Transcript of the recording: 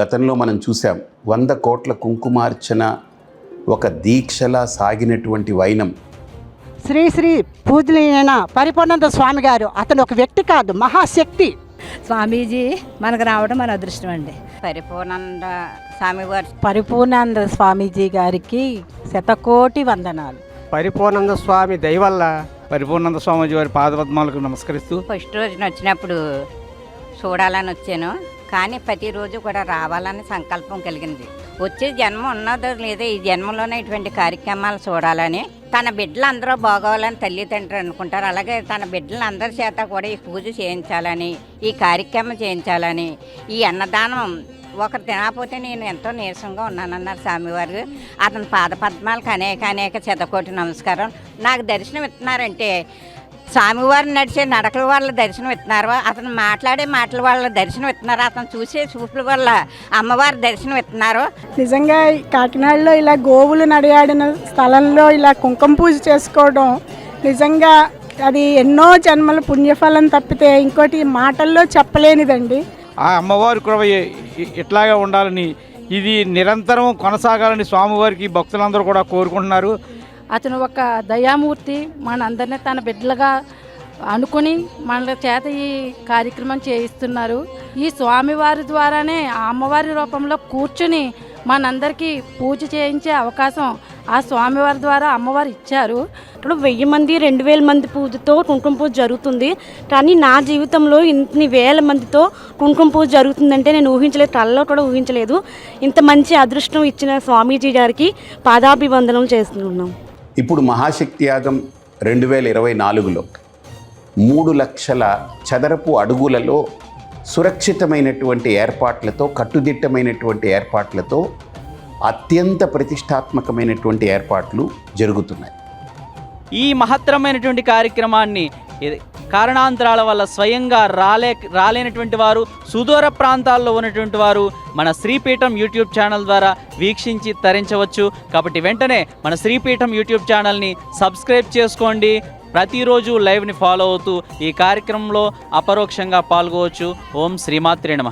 గతంలో మనం చూసాం వంద కోట్ల కుంకుమార్చన ఒక దీక్షలా సాగినటువంటి వైనం. శ్రీ శ్రీ పూజనీయన పరిపూర్ణంద స్వామి గారు అతను ఒక వ్యక్తి కాదు మహాశక్తి. స్వామీజీ మనకు రావడం మన అదృష్టం అండి. పరిపూర్ణంద స్వామివారి పరిపూర్ణానంద స్వామీజీ గారికి శతకోటి వందనాలు. పరిపూర్ణంద స్వామి దయ వల్ల పరిపూర్ణంద స్వామీజీ వారి పాదపద్మాలకు నమస్కరిస్తూ ఫస్ట్ రోజున వచ్చినప్పుడు చూడాలని వచ్చాను. కానీ ప్రతిరోజు కూడా రావాలని సంకల్పం కలిగింది. వచ్చే జన్మ ఉన్నదో లేదో ఈ జన్మలోనే ఇటువంటి కార్యక్రమాలు చూడాలని తన బిడ్డలు అందరూ బాగోవాలని తల్లిదండ్రులు అనుకుంటారు. అలాగే తన బిడ్డలు అందరి చేత కూడా ఈ పూజ చేయించాలని ఈ కార్యక్రమం చేయించాలని ఈ అన్నదానం ఒకరు తినకపోతే నేను ఎంతో నీరసంగా ఉన్నానన్నారు స్వామివారు. అతని పాదపద్మాలకు అనేక అనేక చెదకోటి నమస్కారం. నాకు దర్శనం ఇస్తున్నారంటే స్వామివారు నడిచే నడకల వాళ్ళ దర్శనం ఇస్తున్నారు అతను మాట్లాడే మాటల వాళ్ళ దర్శనం ఇస్తున్నారు అతను చూసే చూపుల వల్ల అమ్మవారి దర్శనం ఇస్తున్నారు నిజంగా కాకినాడలో ఇలా గోవులు నడియాడిన స్థలంలో ఇలా కుంకుమ పూజ చేసుకోవడం నిజంగా అది ఎన్నో జన్మల పుణ్యఫలం తప్పితే ఇంకోటి మాటల్లో చెప్పలేనిదండి. ఆ అమ్మవారి ఎ- ఇట్లాగే ఉండాలని ఇది నిరంతరం కొనసాగాలని స్వామివారికి భక్తులందరూ కూడా కోరుకుంటున్నారు. అతను ఒక దయామూర్తి మనందరినీ తన బిడ్డలుగా అనుకుని మన చేత ఈ కార్యక్రమం చేయిస్తున్నారు. ఈ స్వామివారి ద్వారానే ఆ అమ్మవారి రూపంలో కూర్చుని మనందరికీ పూజ చేయించే అవకాశం ఆ స్వామివారి ద్వారా అమ్మవారు ఇచ్చారు. ఇక్కడ వెయ్యి మంది రెండు వేల మంది పూజతో కుంకుమ పూజ జరుగుతుంది. కానీ నా జీవితంలో ఇన్ని వేల మందితో కుంకుమ పూజ జరుగుతుందంటే నేను ఊహించలేదు కళ్ళలో కూడా ఊహించలేదు. ఇంత మంచి అదృష్టం ఇచ్చిన స్వామీజీ గారికి పాదాభివందనం చేస్తున్నాం. ఇప్పుడు మహాశక్తి యాగం రెండు వేల ఇరవై నాలుగులో మూడు లక్షల చదరపు అడుగులలో సురక్షితమైనటువంటి ఏర్పాట్లతో కట్టుదిట్టమైనటువంటి ఏర్పాట్లతో అత్యంత ప్రతిష్టాత్మకమైనటువంటి ఏర్పాట్లు జరుగుతున్నాయి. ఈ మహత్తరమైనటువంటి కార్యక్రమాన్ని కారణాంతరాల వల్ల స్వయంగా రాలే రాలేనటువంటి వారు సుదూర ప్రాంతాల్లో ఉన్నటువంటి వారు మన శ్రీపీఠం యూట్యూబ్ ఛానల్ ద్వారా వీక్షించి తరించవచ్చు. కాబట్టి వెంటనే మన శ్రీపీఠం యూట్యూబ్ ఛానల్ని సబ్స్క్రైబ్ చేసుకోండి. ప్రతిరోజు లైవ్ని ఫాలో అవుతూ ఈ కార్యక్రమంలో అపరోక్షంగా పాల్గొవచ్చు. ఓం శ్రీమాత్రే నమ.